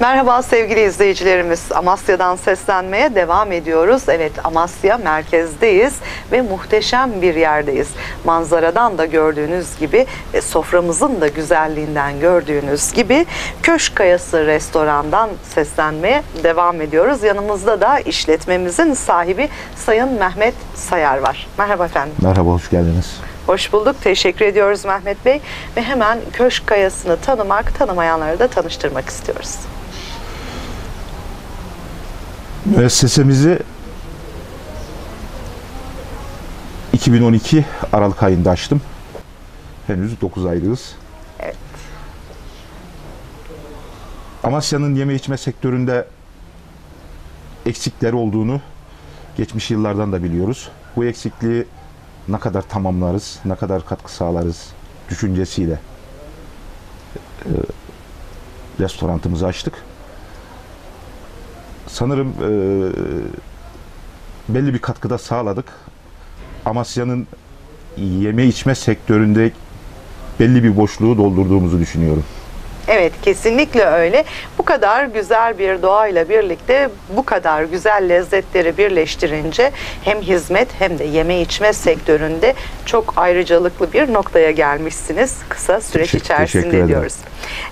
Merhaba sevgili izleyicilerimiz. Amasya'dan seslenmeye devam ediyoruz. Evet Amasya merkezdeyiz ve muhteşem bir yerdeyiz. Manzaradan da gördüğünüz gibi ve soframızın da güzelliğinden gördüğünüz gibi Köşk Kayası restorandan seslenmeye devam ediyoruz. Yanımızda da işletmemizin sahibi Sayın Mehmet Sayar var. Merhaba efendim. Merhaba, hoş geldiniz. Hoş bulduk. Teşekkür ediyoruz Mehmet Bey. Ve hemen Köşk Kayası'nı tanımak, tanımayanları da tanıştırmak istiyoruz. Müessesemizi 2012 Aralık ayında açtım. Henüz 9 aylığız. Evet. Amasya'nın yeme içme sektöründe eksikleri olduğunu geçmiş yıllardan da biliyoruz. Bu eksikliği ne kadar tamamlarız, ne kadar katkı sağlarız düşüncesiyle e, restorantımızı açtık. Sanırım e, belli bir katkıda sağladık. Amasya'nın yeme içme sektöründe belli bir boşluğu doldurduğumuzu düşünüyorum. Evet kesinlikle öyle. Bu kadar güzel bir doğayla birlikte bu kadar güzel lezzetleri birleştirince hem hizmet hem de yeme içme sektöründe çok ayrıcalıklı bir noktaya gelmişsiniz kısa süreç Teşekkür- içerisinde diyoruz.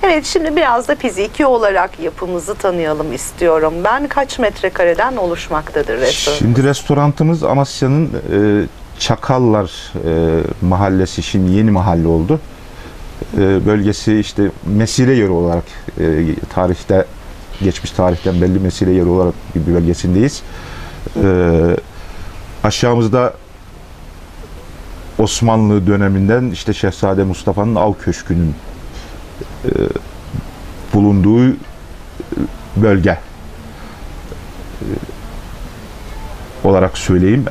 Evet şimdi biraz da fiziki olarak yapımızı tanıyalım istiyorum. Ben kaç metrekareden oluşmaktadır restoran? Şimdi restorantımız Amasya'nın e, Çakallar e, mahallesi şimdi yeni mahalle oldu. E, bölgesi işte mesire yeri olarak e, tarihte geçmiş tarihten belli mesire yeri olarak bir bölgesindeyiz. E, aşağımızda Osmanlı döneminden işte Şehzade Mustafa'nın av köşkünün e, bulunduğu bölge olarak söyleyeyim.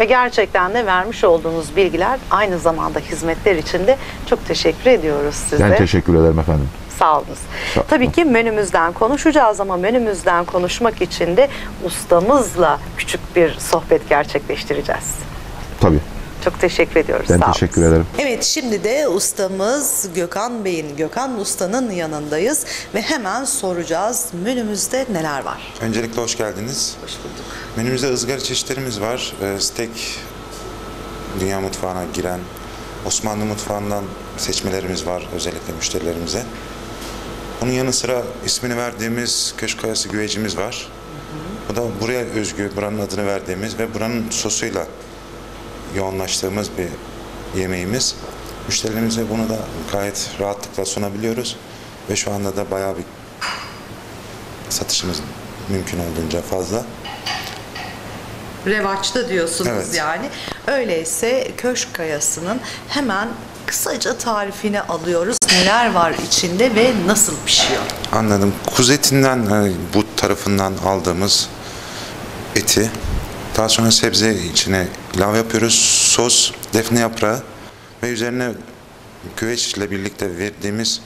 Ve gerçekten de vermiş olduğunuz bilgiler aynı zamanda hizmetler için de çok teşekkür ediyoruz size. ben teşekkür ederim efendim. Sağ olunuz. Sağ- Tabii ki menümüzden konuşacağız ama menümüzden konuşmak için de ustamızla küçük bir sohbet gerçekleştireceğiz. Tabii. Çok teşekkür ediyoruz. Ben Sağ olun. teşekkür ederim. Evet şimdi de ustamız Gökhan Bey'in, Gökhan Usta'nın yanındayız ve hemen soracağız menümüzde neler var? Öncelikle hoş geldiniz. Hoş bulduk. Menümüzde ızgara çeşitlerimiz var. Ee, steak, dünya mutfağına giren, Osmanlı mutfağından seçmelerimiz var özellikle müşterilerimize. Bunun yanı sıra ismini verdiğimiz köşk kayası güvecimiz var. Bu da buraya özgü, buranın adını verdiğimiz ve buranın sosuyla yoğunlaştığımız bir yemeğimiz. Müşterilerimize bunu da gayet rahatlıkla sunabiliyoruz. Ve şu anda da bayağı bir satışımız mümkün olduğunca fazla. Revaçta diyorsunuz Evet. yani. Öyleyse Köşk Kayası'nın hemen kısaca tarifini alıyoruz. Neler var içinde ve nasıl pişiyor? Anladım. Kuzu etinden e, bu tarafından aldığımız eti daha sonra sebze içine ilave yapıyoruz. Sos, defne yaprağı ve üzerine güveç ile birlikte verdiğimiz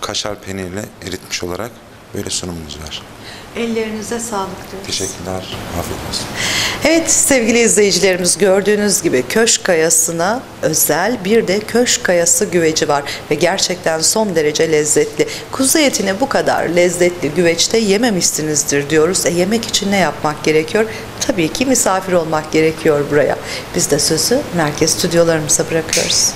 kaşar peynirle eritmiş olarak böyle sunumumuz var. Ellerinize sağlık diyoruz. Teşekkürler. Afiyet olsun. Evet sevgili izleyicilerimiz gördüğünüz gibi Köşk Kayası'na özel bir de Köşk Kayası güveci var ve gerçekten son derece lezzetli. Kuzu etini bu kadar lezzetli güveçte yememişsinizdir diyoruz. E yemek için ne yapmak gerekiyor? Tabii ki misafir olmak gerekiyor buraya. Biz de sözü merkez stüdyolarımıza bırakıyoruz.